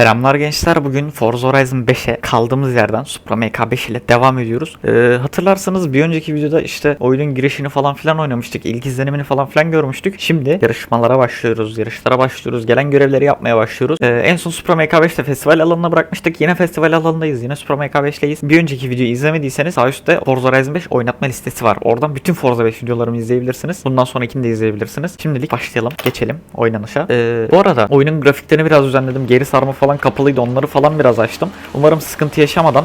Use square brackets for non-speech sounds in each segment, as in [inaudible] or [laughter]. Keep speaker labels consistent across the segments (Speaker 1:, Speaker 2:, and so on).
Speaker 1: Selamlar gençler. Bugün Forza Horizon 5'e kaldığımız yerden Supra MK5 ile devam ediyoruz. Ee, hatırlarsanız bir önceki videoda işte oyunun girişini falan filan oynamıştık. İlk izlenimini falan filan görmüştük. Şimdi yarışmalara başlıyoruz. Yarışlara başlıyoruz. Gelen görevleri yapmaya başlıyoruz. Ee, en son Supra MK5'te festival alanına bırakmıştık. Yine festival alanındayız. Yine Supra MK5'leyiz. Bir önceki videoyu izlemediyseniz sağ üstte Forza Horizon 5 oynatma listesi var. Oradan bütün Forza 5 videolarımı izleyebilirsiniz. Bundan sonrakini de izleyebilirsiniz. Şimdilik başlayalım. Geçelim oynanışa. Ee, bu arada oyunun grafiklerini biraz düzenledim. Geri sarma falan kapalıydı. Onları falan biraz açtım. Umarım sıkıntı yaşamadan,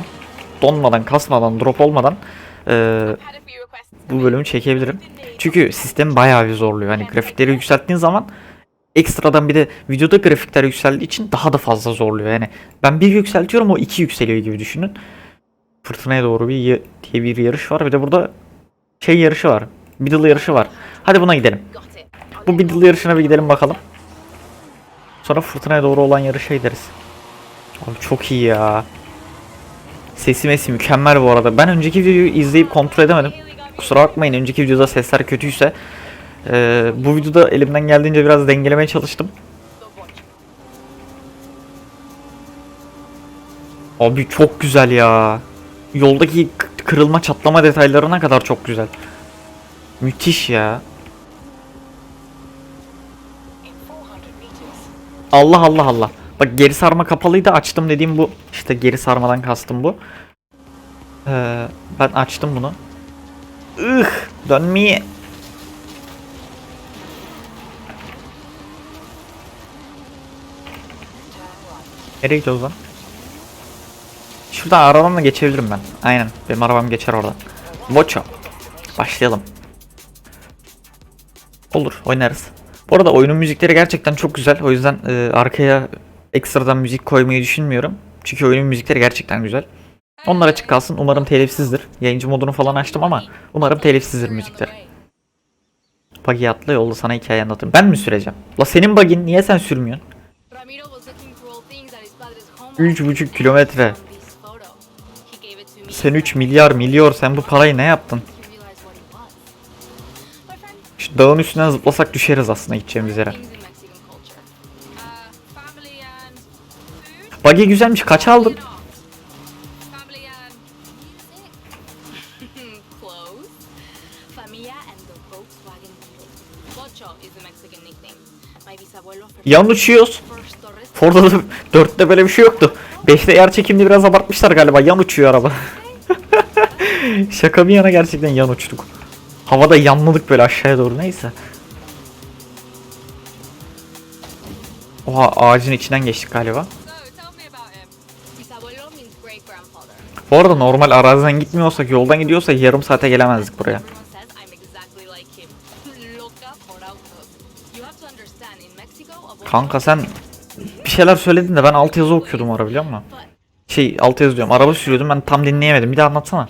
Speaker 1: donmadan, kasmadan, drop olmadan ee, bu bölümü çekebilirim. Çünkü sistem bayağı bir zorluyor. Hani grafikleri yükselttiğin zaman ekstradan bir de videoda grafikler yükseldiği için daha da fazla zorluyor. Yani ben bir yükseltiyorum o iki yükseliyor gibi düşünün. Fırtınaya doğru bir diye bir yarış var. Bir de burada şey yarışı var. Middle yarışı var. Hadi buna gidelim. Bu middle yarışına bir gidelim bakalım. Sonra fırtınaya doğru olan yarışa gideriz. Abi çok iyi ya. Sesi mesi mükemmel bu arada. Ben önceki videoyu izleyip kontrol edemedim. Kusura bakmayın önceki videoda sesler kötüyse. Ee, bu videoda elimden geldiğince biraz dengelemeye çalıştım. Abi çok güzel ya. Yoldaki kırılma çatlama detaylarına kadar çok güzel. Müthiş ya. Allah Allah Allah. Bak geri sarma kapalıydı açtım dediğim bu. İşte geri sarmadan kastım bu. Ee, ben açtım bunu. Ih dönmeye. Nereye gidiyoruz lan? Şuradan arabamla geçebilirim ben. Aynen. Benim arabam geçer oradan. Moço. Başlayalım. Olur oynarız. Bu arada oyunun müzikleri gerçekten çok güzel. O yüzden e, arkaya ekstradan müzik koymayı düşünmüyorum. Çünkü oyunun müzikleri gerçekten güzel. Onlar açık kalsın. Umarım telifsizdir. Yayıncı modunu falan açtım ama umarım telifsizdir müzikler. Buggy atla yolda sana hikaye anlatırım. Ben mi süreceğim? La senin bug'in niye sen sürmüyorsun?
Speaker 2: Üç buçuk kilometre.
Speaker 1: Sen 3 milyar milyar sen bu parayı ne yaptın? Şu dağın üstünden zıplasak düşeriz aslında gideceğimiz yere. Buggy güzelmiş kaç aldın? Yan uçuyoruz. Ford'da 4'te [laughs] böyle bir şey yoktu. 5'te yer çekimini biraz abartmışlar galiba. Yan uçuyor araba. [laughs] Şaka bir yana gerçekten yan uçtuk. Havada yanladık böyle aşağıya doğru neyse. Oha ağacın içinden geçtik galiba. Bu arada normal araziden gitmiyorsak yoldan gidiyorsak yarım saate gelemezdik buraya. Kanka sen bir şeyler söyledin de ben alt yazı okuyordum ara biliyor musun? Şey alt yazı diyorum araba sürüyordum ben tam dinleyemedim bir daha anlatsana.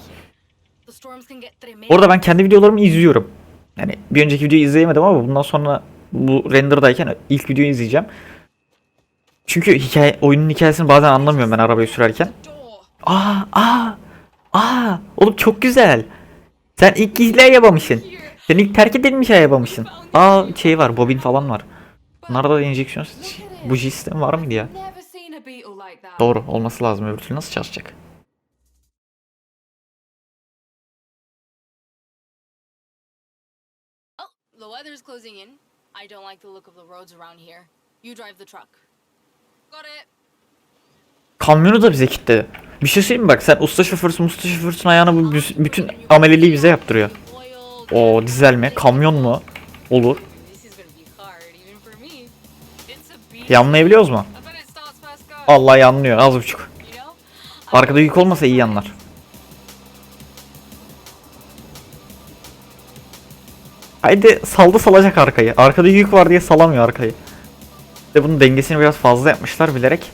Speaker 1: Orada ben kendi videolarımı izliyorum. Yani bir önceki videoyu izleyemedim ama bundan sonra bu renderdayken ilk videoyu izleyeceğim. Çünkü hikaye oyunun hikayesini bazen anlamıyorum ben arabayı sürerken. Aa aa aa oğlum çok güzel. Sen ilk gizli ayabamışsın. Sen ilk terk edilmiş ayabamışsın. Aa şey var bobin falan var. Bunlarda da enjeksiyon buji sistemi var mıydı ya? Doğru olması lazım öbür türlü nasıl çalışacak?
Speaker 2: Closing in. I don't like the look of the roads around here. You drive the truck. Got it.
Speaker 1: Kamyonu da bize kilitledi. Bir şey söyleyeyim mi bak sen usta şoförsün usta şoförsün ayağına bu bütün ameliliği bize yaptırıyor. O dizel mi? Kamyon mu? Olur. Yanlayabiliyoruz mu? Allah yanlıyor az buçuk. Arkada yük olmasa iyi yanlar. Haydi saldı salacak arkayı. Arkada yük var diye salamıyor arkayı. Ve bunun dengesini biraz fazla yapmışlar bilerek.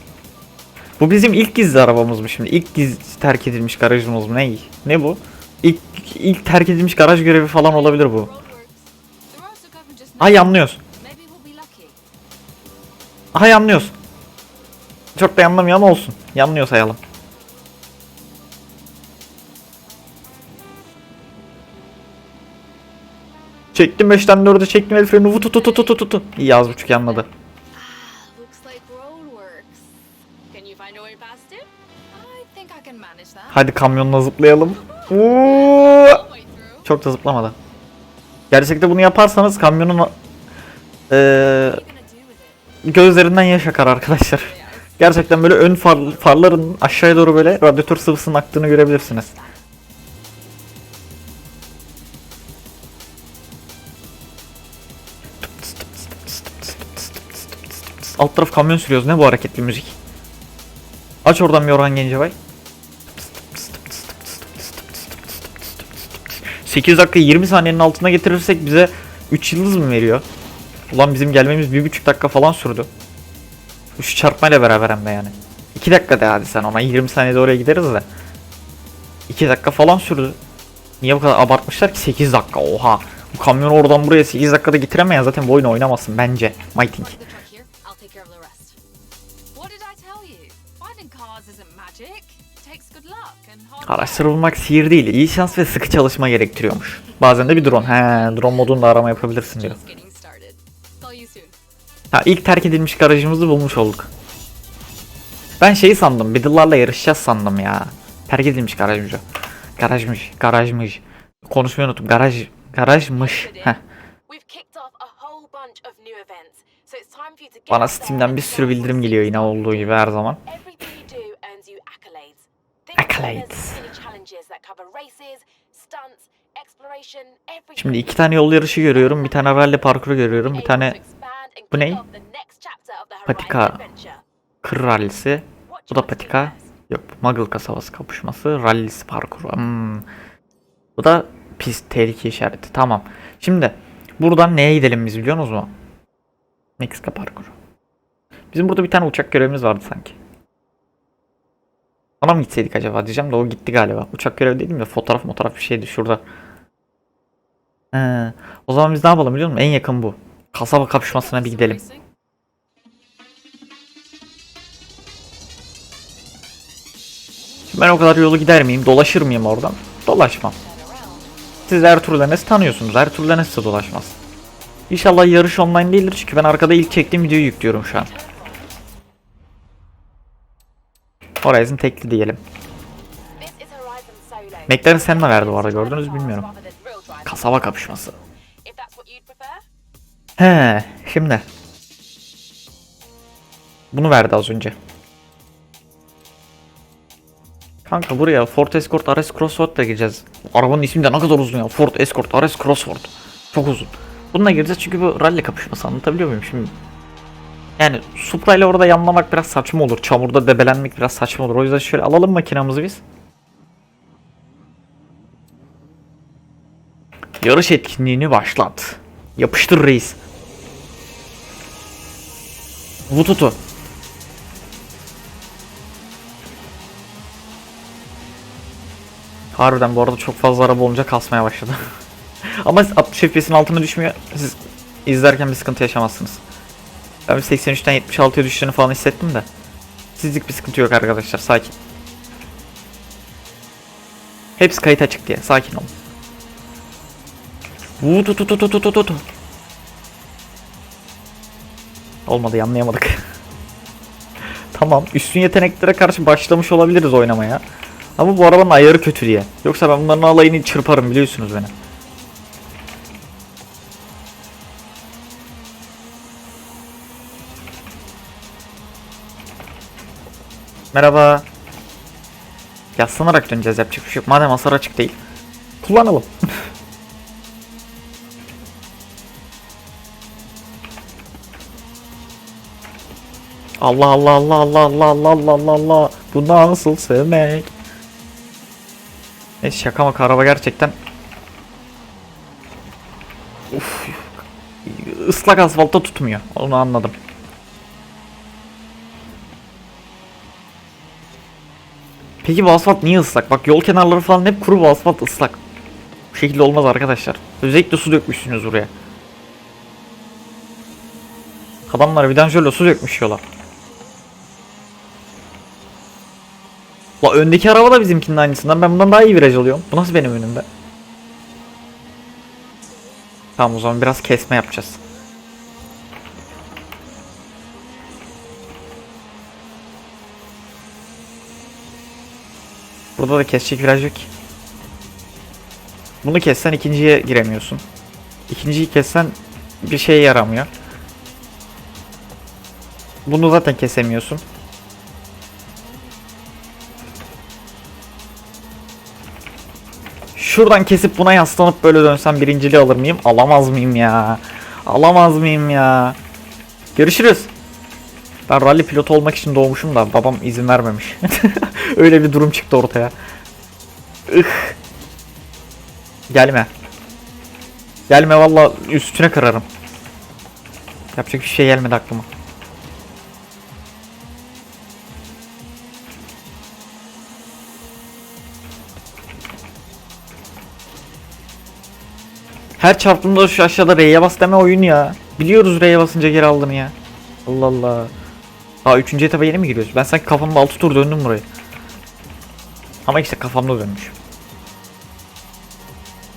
Speaker 1: Bu bizim ilk gizli arabamız mı şimdi? İlk gizli terk edilmiş garajımız mı? Ne? Ne bu? İlk ilk terk edilmiş garaj görevi falan olabilir bu.
Speaker 2: Be lucky.
Speaker 1: Aha yanlıyoruz. Çok da yanlamıyor ama olsun. Yanlıyor sayalım. Çektim 5'ten 4'e çektim el freni vut tut tut tut tut. İyi az buçuk
Speaker 2: yanmadı.
Speaker 1: Hadi kamyonla zıplayalım. Oo! Çok da zıplamadı. Gerçekte bunu yaparsanız kamyonun
Speaker 2: ee,
Speaker 1: gözlerinden yaş akar arkadaşlar. [laughs] Gerçekten böyle ön far, farların aşağıya doğru böyle radyatör sıvısının aktığını görebilirsiniz. Alt taraf kamyon sürüyoruz. Ne bu hareketli müzik? Aç oradan bir Orhan Gencebay. 8 dakika 20 saniyenin altına getirirsek bize 3 yıldız mı veriyor? Ulan bizim gelmemiz 1,5 dakika falan sürdü. Şu çarpmayla beraber hem de yani. 2 dakika de hadi sen ona 20 saniyede oraya gideriz de. 2 dakika falan sürdü. Niye bu kadar abartmışlar ki 8 dakika oha. Bu kamyonu oradan buraya 8 dakikada getiremeyen zaten bu oyunu oynamasın bence. My Araçları bulmak sihir değil, iyi şans ve sıkı çalışma gerektiriyormuş. Bazen de bir drone. He, drone modunda arama yapabilirsin diyor. Ha ilk terk edilmiş garajımızı bulmuş olduk. Ben şeyi sandım, Biddle'larla yarışacağız sandım ya. Terk edilmiş garajmış o. Garajmış, garajmış. Konuşmayı unuttum. Garaj, garajmış. Heh. Bana Steam'den bir sürü bildirim geliyor yine olduğu gibi her zaman.
Speaker 3: Everything.
Speaker 1: Şimdi iki tane yol yarışı görüyorum, bir tane rally parkuru görüyorum, bir tane bu ne? Patika. kır rallisi. Bu da patika. Yok, Muggle kasabası kapışması, rallisi parkuru. Hmm. Bu da pist tehlike işareti. Tamam. Şimdi buradan neye gidelim biz biliyor musunuz mu? Meksika parkuru. Bizim burada bir tane uçak görevimiz vardı sanki. Ona mı gitseydik acaba diyeceğim de o gitti galiba. Uçak görevi dedim de fotoğraf fotoğraf bir şeydi şurada. He. O zaman biz ne yapalım biliyor musun? En yakın bu. Kasaba kapışmasına bir gidelim. Ben o kadar yolu gider miyim? Dolaşır mıyım oradan? Dolaşmam. Siz Ertuğrul Enes'i tanıyorsunuz. Ertuğrul Enes dolaşmaz. İnşallah yarış online değildir çünkü ben arkada ilk çektiğim videoyu yüklüyorum şu an. Horizon tekli diyelim. McLaren Senna verdi bu arada gördünüz bilmiyorum. Kasaba kapışması. He, şimdi. Bunu verdi az önce. Kanka buraya Ford Escort RS Crossford da gireceğiz. Arabanın ismi de ne kadar uzun ya. Ford Escort RS Crossford. Çok uzun. Bununla gireceğiz çünkü bu rally kapışması anlatabiliyor muyum şimdi? Yani Supra ile orada yanlamak biraz saçma olur. Çamurda debelenmek biraz saçma olur. O yüzden şöyle alalım makinamızı biz. Yarış etkinliğini başlat. Yapıştır reis. Vututu. Harbiden bu arada çok fazla araba olunca kasmaya başladı. [laughs] Ama 60 FPS'in altına düşmüyor. Siz izlerken bir sıkıntı yaşamazsınız. Bir 83'ten 76'ya düştüğünü falan hissettim de. Sizlik bir sıkıntı yok arkadaşlar sakin. Hepsi kayıt açık diye sakin olun. Vutututututututu. Olmadı yanlayamadık. [laughs] tamam üstün yeteneklere karşı başlamış olabiliriz oynamaya. Ama bu arabanın ayarı kötü diye. Yoksa ben bunların alayını çırparım biliyorsunuz beni. Merhaba. Yaslanarak döneceğiz yapacak bir şey yok. Madem hasar açık değil. Kullanalım. [laughs] Allah Allah Allah Allah Allah Allah Allah Allah Allah Bu nasıl sevmek? Neyse şaka maka araba gerçekten Uf ıslak asfaltta tutmuyor onu anladım. Peki bu asfalt niye ıslak? Bak yol kenarları falan hep kuru bu asfalt ıslak. Bu şekilde olmaz arkadaşlar. Özellikle su dökmüşsünüz buraya. Adamlar vidanjörle su dökmüş yola. La öndeki araba da bizimkinin aynısından. Ben bundan daha iyi viraj alıyorum. Bu nasıl benim önümde? Tamam o zaman biraz kesme yapacağız. Burada da kesecek viraj yok ki. Bunu kessen ikinciye giremiyorsun. İkinciyi kessen bir şeye yaramıyor. Bunu zaten kesemiyorsun. Şuradan kesip buna yaslanıp böyle dönsem birinciliği alır mıyım? Alamaz mıyım ya? Alamaz mıyım ya? Görüşürüz. Ben rally pilotu olmak için doğmuşum da babam izin vermemiş. [laughs] Öyle bir durum çıktı ortaya. Ih. Gelme. Gelme valla üstüne kırarım. Yapacak bir şey gelmedi aklıma. Her çarptığımda şu aşağıda R'ye bas deme oyun ya. Biliyoruz R'ye basınca geri aldığını ya. Allah Allah. Aa 3. etaba yeni mi giriyoruz? Ben sanki kafamda 6 tur döndüm burayı. Ama işte kafamda dönmüş.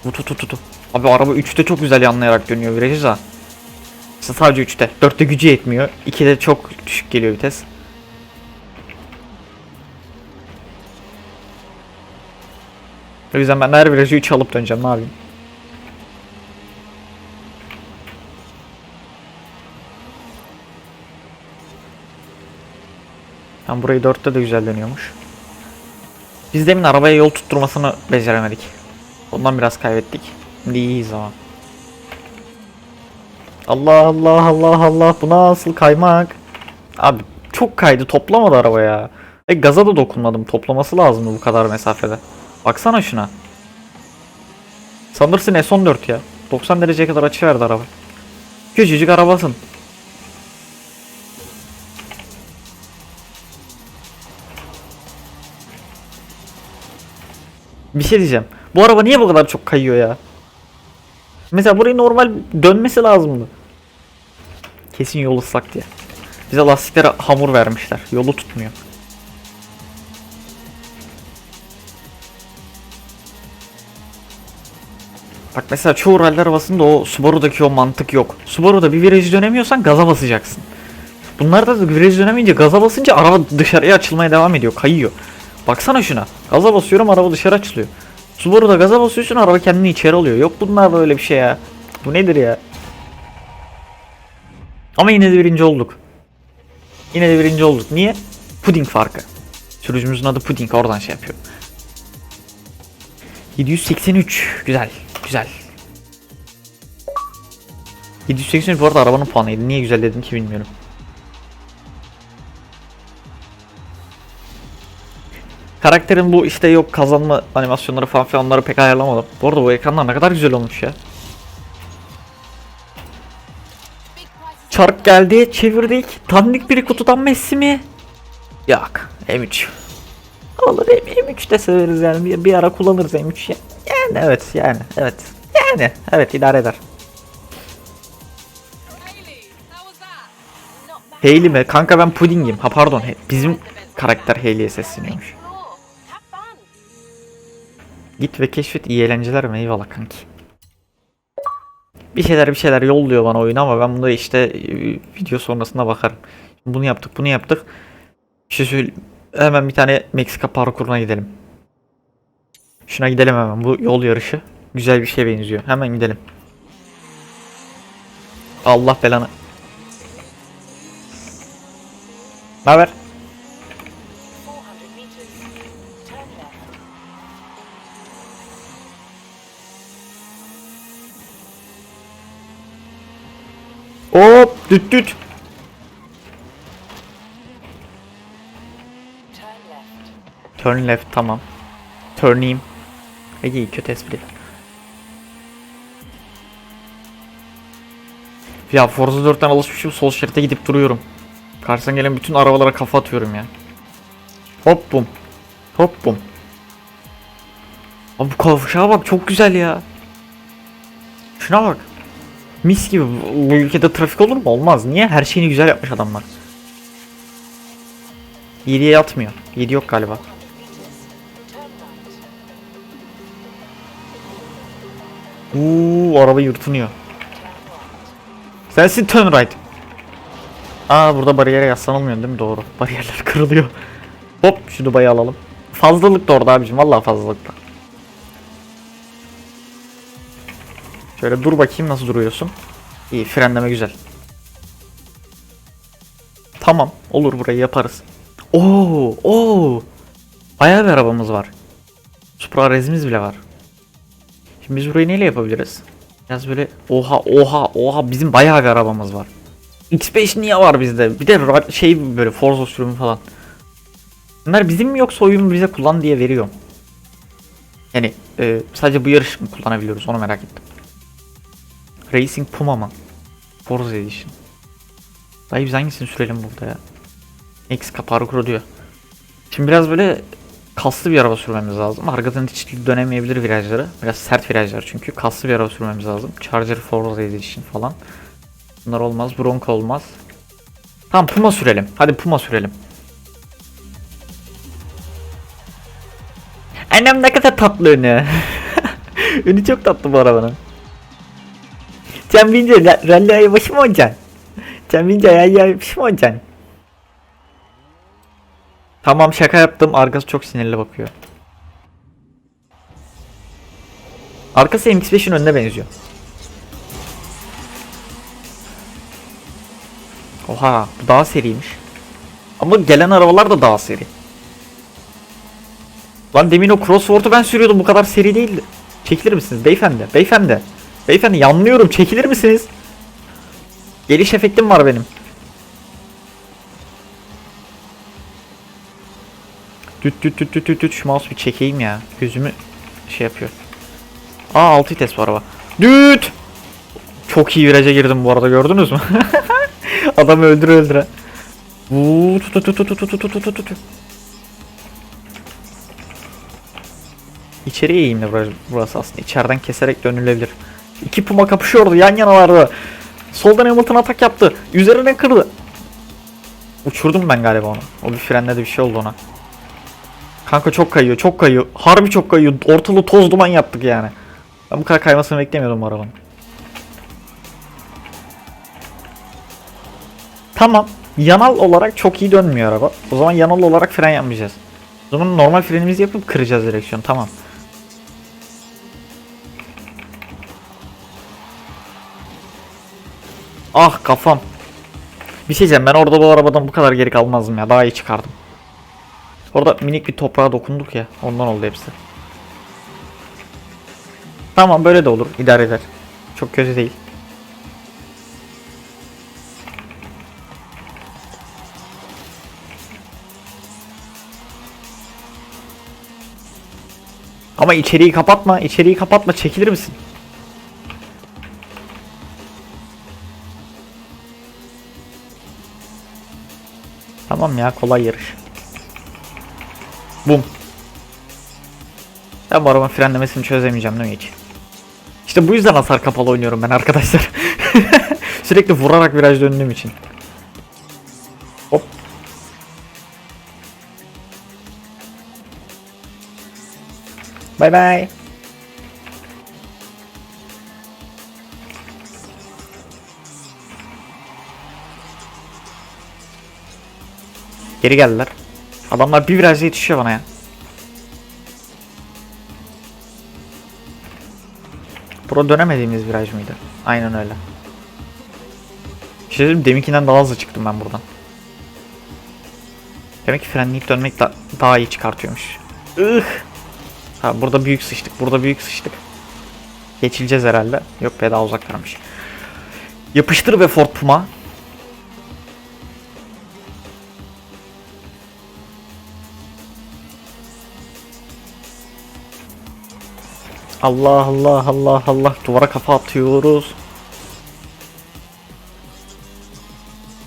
Speaker 1: Bu tu tu tu tu. Abi araba 3'te çok güzel yanlayarak dönüyor virajı da. İşte sadece 3'te. 4'te gücü yetmiyor. 2'de çok düşük geliyor vites. O yüzden ben her virajı 3 alıp döneceğim ne yapayım. Tam burayı 4'te de güzel dönüyormuş. Biz demin arabaya yol tutturmasını beceremedik. Ondan biraz kaybettik. Şimdi iyiyiz ama. Allah Allah Allah Allah bu nasıl kaymak? Abi çok kaydı toplamadı araba ya. E gaza da dokunmadım toplaması lazımdı bu kadar mesafede. Baksana şuna. Sanırsın S14 ya. 90 dereceye kadar açı verdi araba. Küçücük arabasın. Bir şey diyeceğim. Bu araba niye bu kadar çok kayıyor ya? Mesela burayı normal dönmesi lazımdı. Kesin yol ıslak diye. Bize lastiklere hamur vermişler. Yolu tutmuyor. Bak mesela çoğu rally arabasında o Subaru'daki o mantık yok. Subaru'da bir virajı dönemiyorsan gaza basacaksın. Bunlarda da virajı dönemeyince gaza basınca araba dışarıya açılmaya devam ediyor. Kayıyor. Baksana şuna. Gaza basıyorum araba dışarı açılıyor. Subaru'da gaza basıyorsun araba kendini içeri alıyor. Yok bunlarda öyle bir şey ya. Bu nedir ya? Ama yine de birinci olduk. Yine de birinci olduk. Niye? Puding farkı. Sürücümüzün adı Puding oradan şey yapıyor. 783. Güzel. Güzel. 783 bu arada arabanın puanıydı. Niye güzel dedim ki bilmiyorum. Karakterin bu işte yok kazanma animasyonları falan filan onları pek ayarlamadım. Bu arada bu ekranlar ne kadar güzel olmuş ya. Çark geldi, çevirdik. Tanıdık bir kutudan Messi mi? Yok, M3. Olur M- M3 de severiz yani. Bir, bir ara kullanırız M3 ya. Yani evet, yani evet. Yani evet idare eder. Hayley mi? Kanka ben Pudding'im. Ha pardon, bizim karakter Hayley'e sesleniyormuş. Git ve keşfet iyi eğlenceler mi? Eyvallah kanki. Bir şeyler bir şeyler yolluyor bana oyun ama ben bunu işte e, video sonrasında bakarım. Bunu yaptık bunu yaptık. Bir şey hemen bir tane Meksika parkuruna gidelim. Şuna gidelim hemen bu yol yarışı. Güzel bir şeye benziyor. Hemen gidelim. Allah belanı. Haber? Hop düt düt.
Speaker 3: Turn left.
Speaker 1: Tamam. Turneyim. Ege kötü espri. Ya Forza 4'ten alışmışım sol şerite gidip duruyorum. Karşıdan gelen bütün arabalara kafa atıyorum ya. Hop bum. Hop bum. Abi bu kavşağa bak çok güzel ya. Şuna bak. Mis gibi bu ülkede trafik olur mu? Olmaz. Niye? Her şeyini güzel yapmış adamlar. 7'ye yatmıyor. 7 yok galiba. Uuu araba yırtınıyor. Sensin turn right. Aa burada bariyere yaslanılmıyor değil mi? Doğru. Bariyerler [laughs] kırılıyor. Hop şu Dubai'yi alalım. fazlalık da orada abicim. Vallahi fazlalık da. Şöyle dur bakayım nasıl duruyorsun. İyi frenleme güzel. Tamam olur burayı yaparız. Oo, oo. Bayağı bir arabamız var. Supra rezimiz bile var. Şimdi biz burayı neyle yapabiliriz? Biraz böyle oha oha oha bizim bayağı bir arabamız var. X5 niye var bizde? Bir de şey böyle Forza sürümü falan. Bunlar bizim mi yoksa oyun bize kullan diye veriyor? Yani e, sadece bu yarış mı kullanabiliyoruz onu merak ettim. Racing Puma mı? Forza Edition. Dayı biz hangisini sürelim burada ya? X parkuru diyor. Şimdi biraz böyle kaslı bir araba sürmemiz lazım. Arkadan hiç dönemeyebilir virajları. Biraz sert virajlar çünkü. Kaslı bir araba sürmemiz lazım. Charger Forza Edition falan. Bunlar olmaz. Bronco olmaz. Tamam Puma sürelim. Hadi Puma sürelim. Annem ne kadar tatlı önü. önü [laughs] çok tatlı bu arabanın. Sen bince ra- rally ayıbaşı mı olacaksın? Sen bince rally ayıbaşı mı olacaksın? Tamam şaka yaptım. Arkası çok sinirli bakıyor. Arkası MX-5'in önüne benziyor. Oha bu daha seriymiş. Ama gelen arabalar da daha seri. Lan demin o crossword'u ben sürüyordum bu kadar seri değildi. Çekilir misiniz beyefendi? Beyefendi. Beyefendi yanlıyorum çekilir misiniz? Geliş efektim var benim. Düt düt düt düt düt düt mouse bir çekeyim ya. Gözümü şey yapıyor. Aa 6 vites bu araba. Düt! Çok iyi viraja girdim bu arada gördünüz mü? [laughs] Adam öldür öldüre. İçeriye eğimli burası aslında. İçeriden keserek dönülebilir. İki puma kapışıyordu yan yanalardı. Soldan Hamilton atak yaptı. Üzerine kırdı. Uçurdum ben galiba onu. O bir frenledi bir şey oldu ona. Kanka çok kayıyor, çok kayıyor. Harbi çok kayıyor. Ortalığı toz duman yaptık yani. Ben bu kadar kaymasını beklemiyordum bu arabanın. Tamam. Yanal olarak çok iyi dönmüyor araba. O zaman yanal olarak fren yapmayacağız. O zaman normal frenimizi yapıp kıracağız direksiyon. Tamam. Ah kafam. Bir şey ben orada bu arabadan bu kadar geri kalmazdım ya. Daha iyi çıkardım. Orada minik bir toprağa dokunduk ya. Ondan oldu hepsi. Tamam böyle de olur. idare eder. Çok kötü değil. Ama içeriği kapatma. içeriği kapatma. Çekilir misin? Tamam ya kolay yarış. Bum. Ben bu arabanın frenlemesini çözemeyeceğim değil mi hiç? İşte bu yüzden hasar kapalı oynuyorum ben arkadaşlar. [laughs] Sürekli vurarak viraj döndüğüm için. Hop. Bay bay. Geri geldiler. Adamlar bir virajda yetişiyor bana ya. Bura dönemediğimiz viraj mıydı? Aynen öyle. Bir şey söyleyeyim, deminkinden daha hızlı çıktım ben buradan. Demek ki frenleyip dönmek da daha iyi çıkartıyormuş. Ih. Ha burada büyük sıçtık. Burada büyük sıçtık. Geçileceğiz herhalde. Yok be daha uzaklarmış. Yapıştır be Ford Puma. Allah Allah Allah Allah duvara kafa atıyoruz.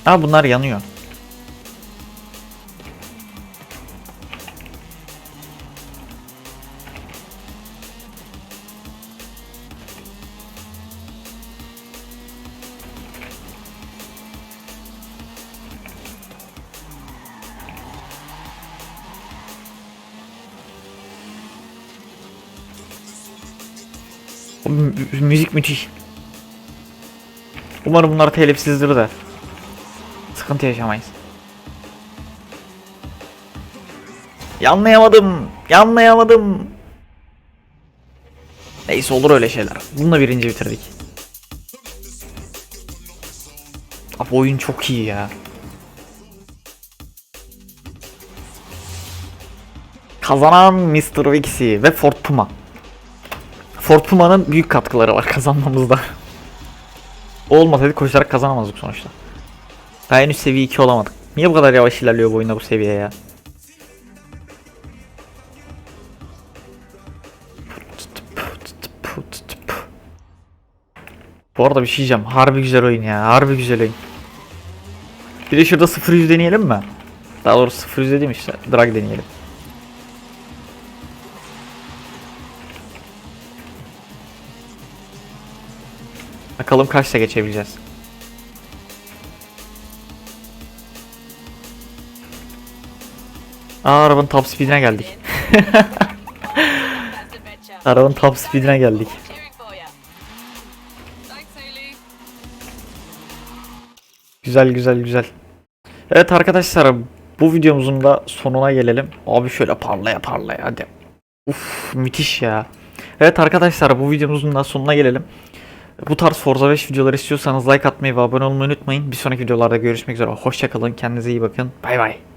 Speaker 1: Aa bunlar yanıyor. Müzik müthiş. Umarım bunlar telifsizdir de. Sıkıntı yaşamayız. Yanlayamadım. Yanlayamadım. Neyse olur öyle şeyler. Bununla birinci bitirdik. Abi oyun çok iyi ya. Kazanan Mr. Vixie ve Ford. Ford Puma'nın büyük katkıları var [laughs] kazanmamızda. O olmasaydı koşarak kazanamazdık sonuçta. Daha henüz seviye 2 olamadık. Niye bu kadar yavaş ilerliyor bu oyunda bu seviye ya? Bu arada bir şey diyeceğim. Harbi güzel oyun ya. Harbi güzel oyun. Bir de şurada 0 deneyelim mi? Daha doğrusu 0 100 dediğim işte. Drag deneyelim. Bakalım kaçta geçebileceğiz. Aa arabanın top speedine geldik. [laughs] arabanın top speedine geldik. Güzel güzel güzel. Evet arkadaşlar bu videomuzun da sonuna gelelim. Abi şöyle parlaya parlaya hadi. Uf müthiş ya. Evet arkadaşlar bu videomuzun da sonuna gelelim. Bu tarz Forza 5 videoları istiyorsanız like atmayı ve abone olmayı unutmayın. Bir sonraki videolarda görüşmek üzere. Hoşçakalın. Kendinize iyi bakın. Bay bay.